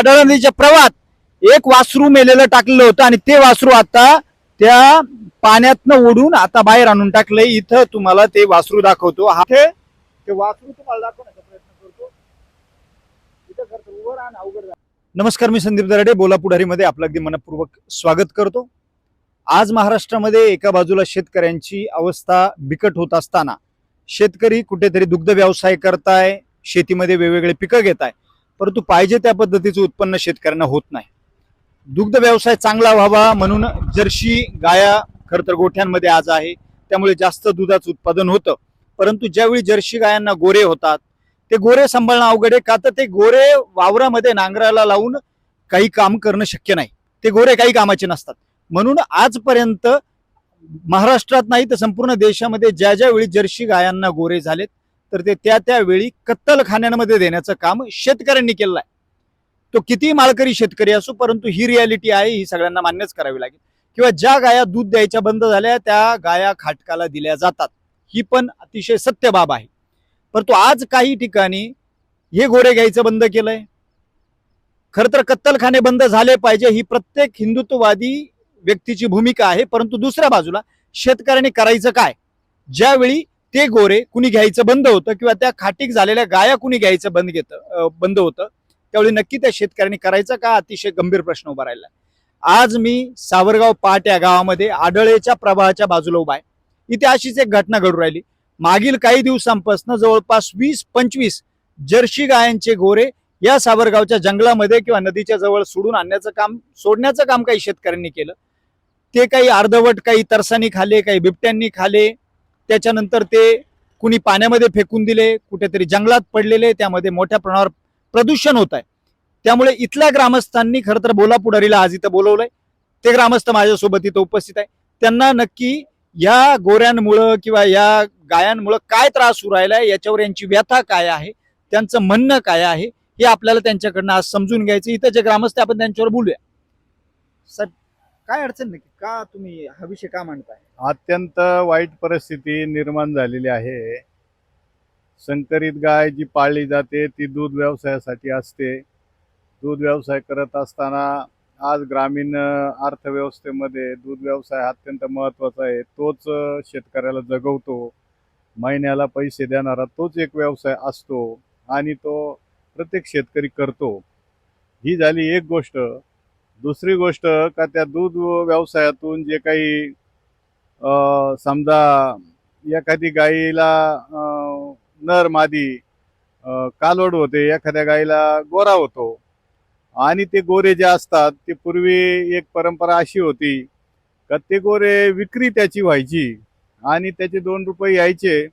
आढळ नदीच्या प्रवाहात एक वासरू मेलेलं टाकलेलं होतं आणि ते वासरू आता त्या पाण्यातनं ओढून आता बाहेर आणून टाकलंय. इथं तुम्हाला ते वासरू दाखवतो. हा ते वासरू तुम्हाला दाखवण्याचा प्रयत्न करतो. इथं उभं अवघड नमस्कार मी संदीप दराडे बोला पुढारीमध्ये आपलं अगदी मनपूर्वक स्वागत करतो. आज महाराष्ट्रामध्ये एका बाजूला शेतकऱ्यांची अवस्था बिकट होत असताना शेतकरी कुठेतरी दुग्ध व्यवसाय करताय शेतीमध्ये वेगवेगळे पिकं घेत आहे परंतु पाहिजे त्या पद्धतीचं उत्पन्न शेतकऱ्यांना होत नाही. दुग्ध व्यवसाय चांगला व्हावा म्हणून जर्शी गाया खर तर गोठ्यांमध्ये आज आहे. त्यामुळे जास्त दुधाचं उत्पादन होतं. परंतु ज्यावेळी जर्शी गायांना गोरे होतात ते गोरे सांभाळणं अवघड आहे. का तर ते गोरे वावरामध्ये नांगराला लावून काही काम करणं शक्य नाही. ते गोरे काही कामाचे नसतात. म्हणून आजपर्यंत महाराष्ट्रात नाही तर संपूर्ण देशामध्ये ज्या ज्यावेळी जर्सी जर्शी गायांना गोरे झालेत तर ते त्या त्यावेळी कत्तलखान्यांमध्ये देण्याचं काम शेतकऱ्यांनी केलेलं आहे तो किती माळकरी शेतकरी असो परंतु ही रियालिटी आहे ही सगळ्यांना मान्यच करावी लागेल. किंवा ज्या गाया दूध द्यायच्या बंद झाल्या त्या गाया खाटकाला दिल्या जातात. ही पण अतिशय सत्य बाब आहे. परंतु आज काही ठिकाणी हे घोडे घ्यायचं बंद केलंय. खर तर कत्तलखाने बंद झाले पाहिजे ही प्रत्येक हिंदुत्ववादी व्यक्तीची भूमिका आहे. परंतु दुसऱ्या बाजूला शेतकऱ्यांनी करायचं काय? ज्यावेळी ते गोरे कुणी घ्यायचं बंद होतं किंवा त्या खाटीक झालेल्या गाया कुणी घ्यायचं बंद घेतं बंद होतं त्यावेळी नक्की त्या शेतकऱ्यांनी करायचं का? अतिशय गंभीर प्रश्न उभा राहिला. आज मी सावरगाव पाट या गावामध्ये आडळेच्या प्रवाहाच्या बाजूला उभा आहे. इथे अशीच एक घटना घडू राहिली. मागील काही दिवसांपासून जवळपास वीस पंचवीस जर्शी गायांचे गोरे या सावरगावच्या जंगलामध्ये किंवा नदीच्या जवळ सोडून आणण्याचं काम सोडण्याचं काम काही शेतकऱ्यांनी केलं. ते काही अर्धवट काही तरसानी खाले काही बिबट्यांनी खाले त्याच्यानंतर ते कुणी पाण्यामध्ये फेकून दिले कुठेतरी जंगलात पडलेले त्यामध्ये मोठ्या प्रमाणावर प्रदूषण होत आहे. त्यामुळे इथल्या ग्रामस्थांनी खरं तर बोला पुढारीला आज इथं बोलवलंय. ते ग्रामस्थ माझ्यासोबत इथं उपस्थित आहे. त्यांना नक्की या गोऱ्यांमुळं किंवा या गायांमुळं काय त्रास होऊ राहिला याच्यावर यांची व्यथा काय आहे त्यांचं म्हणणं काय आहे हे आपल्याला त्यांच्याकडनं आज समजून घ्यायचं. इथं जे ग्रामस्थ आपण त्यांच्यावर बोलूया. सर काय अडचण नक्की का तुम्ही हा विषय का मांडताय? अत्यंत वाईट परिस्थिती निर्माण झालेली आहे. संकरित गाय जी पाळली जाते ती दूध व्यवसायासाठी असते. दूध व्यवसाय करत असताना आज ग्रामीण अर्थव्यवस्थेमध्ये दूध व्यवसाय अत्यंत महत्त्वाचा आहे. तोच शेतकऱ्याला जगवतो. महिन्याला पैसे देणारा तोच एक व्यवसाय असतो आणि तो प्रत्येक शेतकरी करतो. ही झाली एक गोष्ट. दुसरी गोष्ट का त्या दूध व्यवसायातून जे काही समजा एखादी गाईला नर मादी कालवड होते एखाद्या गाईला गोरा होतो आणि ते गोरे जे असतात ते पूर्वी एक परंपरा अशी होती का ते गोरे विक्री त्याची व्हायची आणि त्याचे दोन रुपये यायचे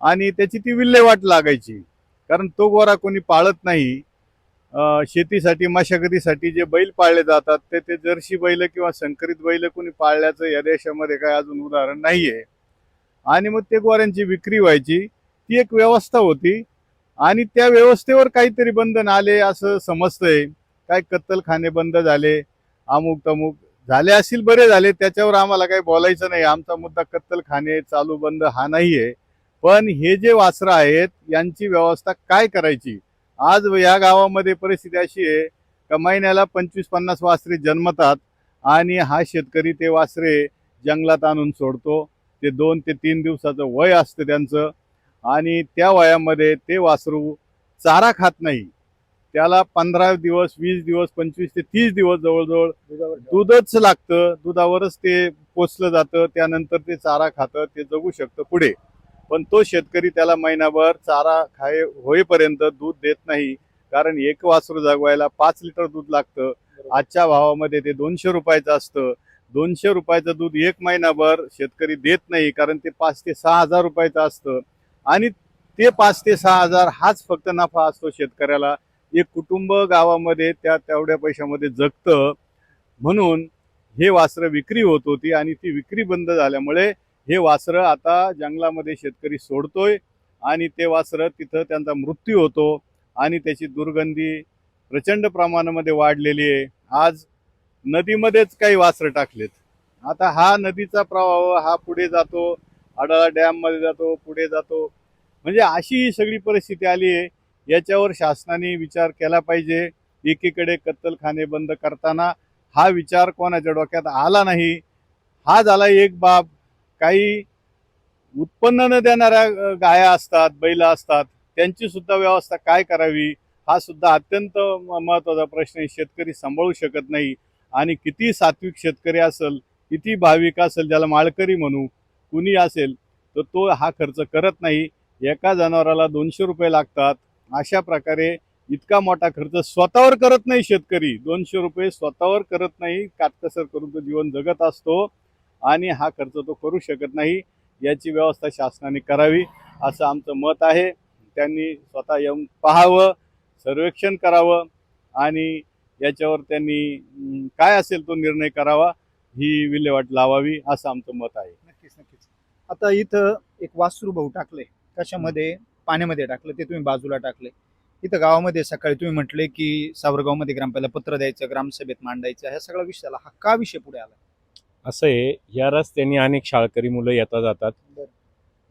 आणि त्याची ती विल्हेवाट लागायची. कारण तो गोरा कोणी पाळत नाही. शेतीसाठी मशागतीसाठी जे बैल पाळले जातात ते ते जर्सी बैल किंवा संकरित बैल कोणी पाळल्याचं या देशामध्ये काय अजून उदाहरण नाही आहे आणि मग ते गोऱ्यांची विक्री व्हायची ती एक व्यवस्था होती. आणि त्या व्यवस्थेवर काहीतरी बंधन आले असं समजतंय. काय कत्तलखाने बंद झाले अमुक तमुक झाले असतील बरे झाले त्याच्यावर आम्हाला काही बोलायचं नाही. आमचा मुद्दा कत्तलखाने चालू बंद हा नाही आहे पण हे जे वासरं आहेत यांची व्यवस्था काय करायची? आज या गावामध्ये परिस्थिती अशी आहे का महिन्याला पंचवीस पन्नास वासरे जन्मतात आणि हा शेतकरी ते वासरे जंगलात आणून सोडतो. ते दोन ते तीन दिवसाचं वय असतं त्यांचं आणि त्या वयामध्ये ते वासरू चारा खात नाही. त्याला पंधरा दिवस वीस दिवस पंचवीस ते तीस दिवस जवळजवळ दूधच लागतं दुधावरच ते पोचलं जातं त्यानंतर ते चारा खातं ते जगू शकतं पुढे. पण तो शेतकरी त्याला महिनाभर चारा खाय होईपर्यंत दूध देत नाही. कारण एक वासरू जगवायला पाच लिटर दूध लागतं. आजच्या भावामध्ये ते दोनशे रुपयाचं असतं. दोनशे रुपयाचं दूध एक महिनाभर शेतकरी देत नाही कारण ते पाच ते सहा हजार रुपयाचं असतं. आणि ते पाच ते सहा हजार हाच फक्त नफा असतो शेतकऱ्याला. एक कुटुंब गावामध्ये त्या तेवढ्या पैशामध्ये जगतं. म्हणून हे वासरं विक्री होत होती आणि ती विक्री बंद झाल्यामुळे हे वासरं आता जंगलामध्ये शेतकरी सोडतोय आणि ते वासरं तिथं त्यांचा मृत्यू होतो आणि त्याची दुर्गंधी प्रचंड प्रमाणामध्ये वाढलेली आहे. आज नदीमध्येच काही वासरं टाकलेत. आता हा नदीचा प्रवाह हा पुढे जातो आडाळा डॅममध्ये जातो पुढे जातो. म्हणजे अशी ही सगळी परिस्थिती आली आहे. याच्यावर शासनाने विचार केला पाहिजे. एकीकडे कत्तलखाने बंद करताना हा विचार कोणाच्या डोक्यात आला नाही? हा झाला एक बाब. काही उत्पन्न न देणाऱ्या गाया असतात बैला असतात त्यांची सुद्धा व्यवस्था काय करावी? हा सुद्धा अत्यंत म- महत्त्वाचा प्रश्न आहे. शेतकरी सांभाळू शकत नाही आणि किती सात्विक शेतकरी असेल किती भाविक असेल ज्याला माळकरी म्हणू कुणी असेल तर तो हा खर्च करत नाही. एका जनावराला दोनशे रुपये लागतात. अशा प्रकारे इतका मोठा खर्च स्वतःवर करत नाही शेतकरी. दोनशे रुपये स्वतःवर करत नाही. काटकसर करून तो जीवन जगत असतो. आणि हा खर्च तो करू शकत नाही. याची व्यवस्था शासनाने करावी असं आमचं मत आहे. त्यांनी स्वतः येऊन पाहावं सर्वेक्षण करावं आणि याच्यावर त्यांनी काय असेल तो निर्णय करावा ही विल्हेवाट लावावी असं आमचं मत आहे. नक्कीच नक्कीच. आता इथं एक वासरू भाऊ टाकले. कशामध्ये? पाण्यामध्ये टाकलं. ते तुम्ही बाजूला टाकले. इथं गावामध्ये सकाळी तुम्ही म्हटले की सावरगावमध्ये ग्रामपाला पत्र द्यायचं ग्रामसभेत मांडायचं ह्या सगळ्या विषयाला हा का विषय पुढे आला? असं आहे या रस्त्याने अनेक शाळकरी मुलं येतात जातात.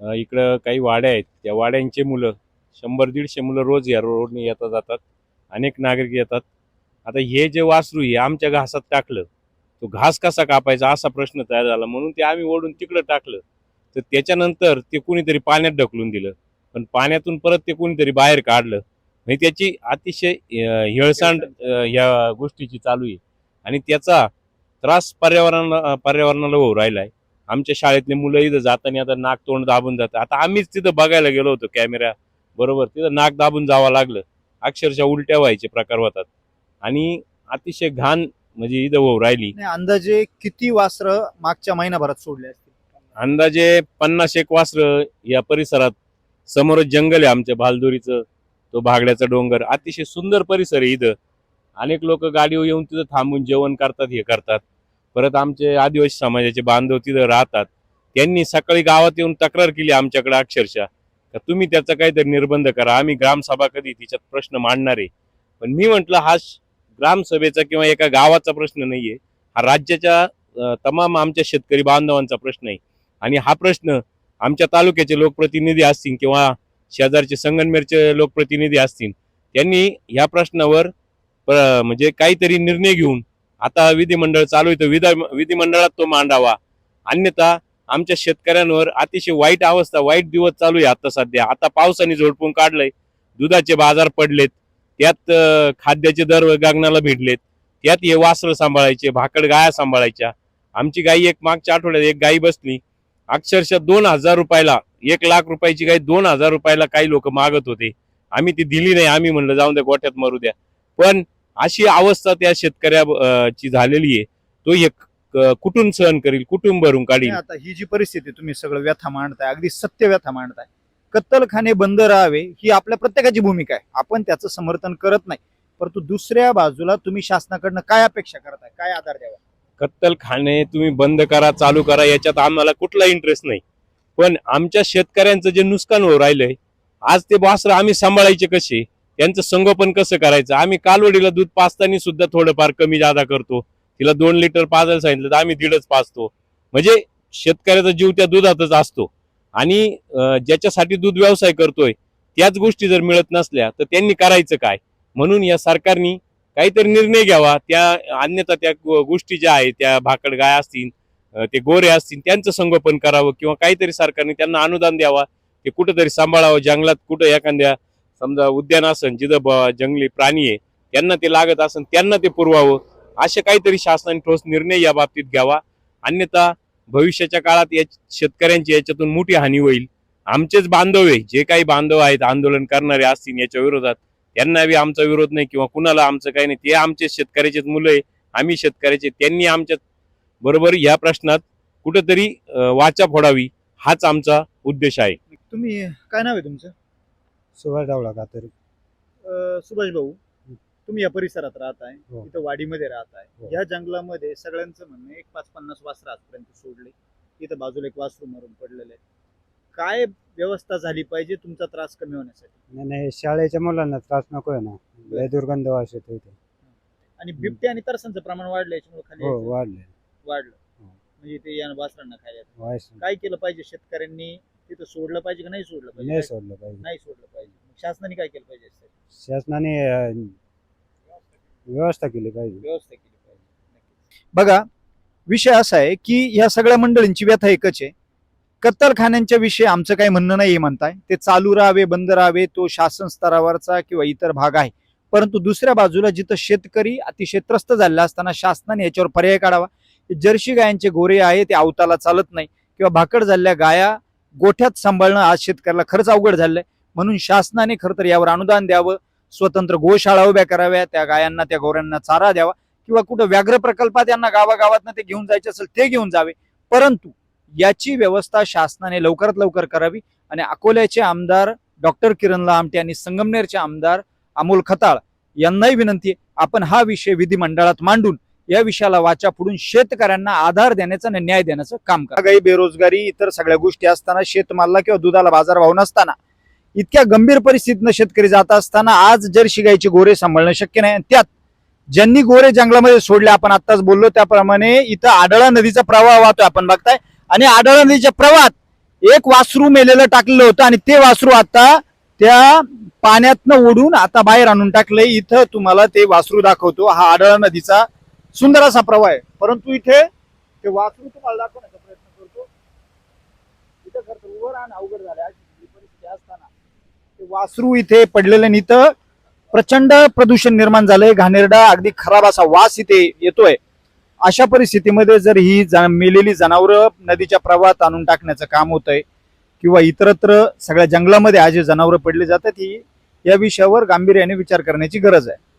अं, इकडं काही वाड्या आहेत त्या वाड्यांचे मुलं शंभर दीडशे मुलं रोज या रोडने येतात जातात. अनेक नागरिक येतात. आता हे जे वासरू आहे आमच्या घासात टाकलं तो घास कसा कापायचा असा प्रश्न तयार झाला. म्हणून ते आम्ही ओढून तिकडं टाकलं. तर त्याच्यानंतर ते कुणीतरी पाण्यात ढकलून दिलं. पण पाण्यातून परत ते कुणीतरी बाहेर काढलं. म्हणजे त्याची अतिशय अं, हेळसांड अं, या गोष्टीची चालू आहे. आणि त्याचा त्रास पर्यावरणाला पर्यावरणाला होऊ राहिलाय. आमच्या शाळेतले मुलं इथं जाताना आता नाक तोंड दाबून जातं आता आम्हीच तिथं बघायला गेलो होतो कॅमेरा बरोबर तिथं नाक दाबून जावं लागलं. अक्षरशः उलट्या व्हायचे प्रकार होतात. आणि अतिशय घाण म्हणजे इथं होऊ राहिली. अंदाजे किती वासर मागच्या महिनाभरात सोडले असतील? अंदाजे पन्नास एक वासर या परिसरात समोरच जंगल आहे आमच्या भालदोरीचं तो भागड्याचा डोंगर. अतिशय सुंदर परिसर आहे इथं. अनेक लोक गाडीवर येऊन तिथं थांबून जेवण करतात हे करतात. परत आमचे आदिवासी समाजाचे बांधव तिथं राहतात. त्यांनी सकाळी गावात येऊन तक्रार केली आमच्याकडे अक्षरशः. का तुम्ही त्याचा काहीतरी निर्बंध करा. आम्ही ग्रामसभा कधी तिच्यात प्रश्न मांडणार आहे? पण मी म्हटलं हा ग्रामसभेचा किंवा एका गावाचा प्रश्न नाहीये. हा राज्याच्या तमाम आमच्या शेतकरी बांधवांचा प्रश्न आहे. आणि हा प्रश्न आमच्या तालुक्याचे लोकप्रतिनिधी असतील किंवा शेजारचे संगनमेरचे लोकप्रतिनिधी असतील त्यांनी ह्या प्रश्नावर प्र- म्हणजे काहीतरी निर्णय घेऊन आता विधिमंडळ चालू आहे तर विधा विधिमंडळात तो मांडावा. अन्यथा आमच्या शेतकऱ्यांवर अतिशय वाईट अवस्था वाईट दिवस चालू आहे आता सध्या. आता पावसाने झोडपून काढलंय दुधाचे बाजार पडलेत त्यात खाद्याचे दर गगनाला भिडलेत त्यात हे वासरं सांभाळायचे भाकड गाया सांभाळायच्या. आमची गाई एक मागच्या आठवड्यात एक गाई बसली अक्षरशः दोन हजार रुपयाला एक लाख रुपयाची गाई दोन हजार रुपयाला काही लोक मागत होते. आम्ही ती दिली नाही आम्ही म्हणलं जाऊन द्या गोठ्यात मारू द्या. पण अशी अवस्था त्या शेतकऱ्या अं, ची झालेली आहे. तो एक कुठून सहन करील कुठून भरून काढील? आता ही जी परिस्थिती तुम्ही सगळं व्यथा मांडताय अगदी सत्य व्यथा मांडताय. कत्तलखाने बंद राहावे ही आपल्या प्रत्येकाची भूमिका आहे. आपण त्याचं समर्थन करत नाही. परंतु दुसऱ्या बाजूला तुम्ही शासनाकडनं काय अपेक्षा करताय? काय आधार द्यावा? कत्तल खाणे तुम्ही बंद करा चालू करा याच्यात आम्हाला कुठला इंटरेस्ट नाही. पण आमच्या शेतकऱ्यांचं जे नुकसान होऊ राहिलंय आज ते वासरं आम्ही सांभाळायचे कसे? त्यांचं संगोपन कसं करायचं? आम्ही कालवडीला दूध पाचताना सुद्धा थोडंफार कमी जादा करतो. तिला दोन लिटर पाजायला सांगितलं तर आम्ही दीडच पाचतो. म्हणजे शेतकऱ्याचा जीव त्या दुधातच असतो. आणि ज्याच्यासाठी दूध व्यवसाय करतोय त्याच गोष्टी जर मिळत नसल्या तर त्यांनी करायचं काय? म्हणून या सरकारनी काहीतरी निर्णय घ्यावा. त्या अन्यथा त्या गोष्टी ज्या आहेत त्या भाकड गाय असतील ते गोरे असतील त्यांचं संगोपन करावं किंवा काहीतरी सरकारने त्यांना अनुदान द्यावा. ते कुठंतरी सांभाळावं. जंगलात कुठं एखाद्या समजा उद्यान असन जिथं ब- जंगली प्राणी आहे त्यांना ते लागत असन त्यांना ते पुरवावं. असे काहीतरी शासनाने ठोस निर्णय या बाबतीत घ्यावा. अन्यथा भविष्याच्या काळात या शेतकऱ्यांची याच्यातून मोठी हानी होईल. आमचेच बांधव आहे जे काही बांधव आहेत आंदोलन करणारे असतील याच्या विरोधात त्यांना बी आमचा विरोध नाही किंवा कुणाला आमचं काही नाही. ते आमचे शेतकऱ्याचेच मुलं आहे आम्ही शेतकऱ्याचे त्यांनी आमच्या बरोबर या प्रश्नात कुठंतरी वाचा फोडावी हाच आमचा उद्देश आहे. तुम्ही काय नाव आहे तुमचं? सुभाष डावला का तरी. अं, सुभाष भाऊ तुम्ही या परिसरात राहताय हो. इथं वाडीमध्ये राहताय. हो. या जंगलामध्ये सगळ्यांचं म्हणणं आहे, एक पाच पन्नास वासरं आजपर्यंत सोडले. इथं बाजूला एक वासरू मरून पडलेलं आहे. काय व्यवस्था झाली पाहिजे तुमचा त्रास कमी होण्यासाठी? नाही नाही शाळेच्या मुलांना त्रास नको आहे ना. लय दुर्गंध वास येतो इथे. आणि बिबटे आणि तरसांचं प्रमाण वाढलं याच्यामुळे खाली हो यायचं? वाढले वाढलं. हो. म्हणजे ते या वासरांना खायला वास. काय केलं पाहिजे शेतकऱ्यांनी? तिथं सोडलं पाहिजे का नाही सोडलं पाहिजे? नाही सोडलं पाहिजे. नाही सोडलं शासनाने काय केलं पाहिजे? शासनाने व्यवस्था केली पाहिजे. व्यवस्था केली पाहिजे. बघा विषय असा आहे की ह्या सगळ्या मंडळींची व्यथा एकच आहे. कत्तलखान्यांच्या विषयी आमचं काही म्हणणं नाही म्हणताय. ते चालू राहावे बंद राहावे तो शासन स्तरावरचा किंवा इतर भाग आहे. परंतु दुसऱ्या बाजूला जिथं शेतकरी अतिशय त्रस्त झालेला असताना शासनाने याच्यावर पर्याय काढावा. जर्सी गायांचे गोरे आहे ते अवताला चालत नाही. किंवा भाकड झालेल्या गाया गोठ्यात सांभाळणं आज शेतकऱ्याला खरंच अवघड झालंय. म्हणून शासनाने खरं तर यावर अनुदान द्यावं स्वतंत्र गोशाळा उभ्या कराव्या त्या गायांना त्या गोऱ्यांना चारा द्यावा किंवा कुठं व्याघ्र प्रकल्पात यांना गावागावातनं ते घेऊन जायचे असेल ते घेऊन जावे. परंतु याची व्यवस्था शासनाने लवकरात लवकर करावी आणि अकोल्याचे आमदार डॉक्टर किरण आमटे आणि संगमनेरचे आमदार अमोल खताळ यांनाही विनंती आपण हा विषय विधिमंडळात मांडून या विषयाला वाचा पुढून शेतकऱ्यांना आधार देण्याचं आणि न्याय देण्याचं काम करा. काही बेरोजगारी इतर सगळ्या गोष्टी असताना शेतमालला किंवा दुधाला बाजारभाव नसताना इतक्या गंभीर परिस्थितीनं शेतकरी जात असताना आज जर्सी गायचे गोरे सांभाळणं शक्य नाही. आणि त्यात ज्यांनी गोरे जंगलामध्ये सोडले आपण आताच बोललो त्याप्रमाणे इथं आडळा नदीचा प्रवाह वाहतोय आपण बघताय. आणि आडळा नदीच्या प्रवाहात एक वासरू मेलेलं टाकलेलं होतं आणि ते वासरू आता त्या पाण्यातनं ओढून आता बाहेर आणून टाकलंय. इथं तुम्हाला ते वासरू दाखवतो. हा आडळा नदीचा सुंदर असा प्रवाह आहे. परंतु इथे ते वासरू तुम्हाला दाखवण्याचा प्रयत्न करतो. इथं खरं तर उभं राहणं अवघड झालं अशी परिस्थिती असताना वासरू इथे पडलेलं इथं प्रचंड प्रदूषण निर्माण झालंय. घाणेरडा अगदी खराब असा वास इथे येतोय. अशा परिस्थितीमध्ये जर ही ज- मेलेली जनावरं नदीच्या प्रवाहात आणून टाकण्याचं काम होतंय किंवा इतरत्र सगळ्या जंगलामध्ये आज जनावरं पडली जातात ही या विषयावर गांभीर्याने विचार करण्याची गरज आहे.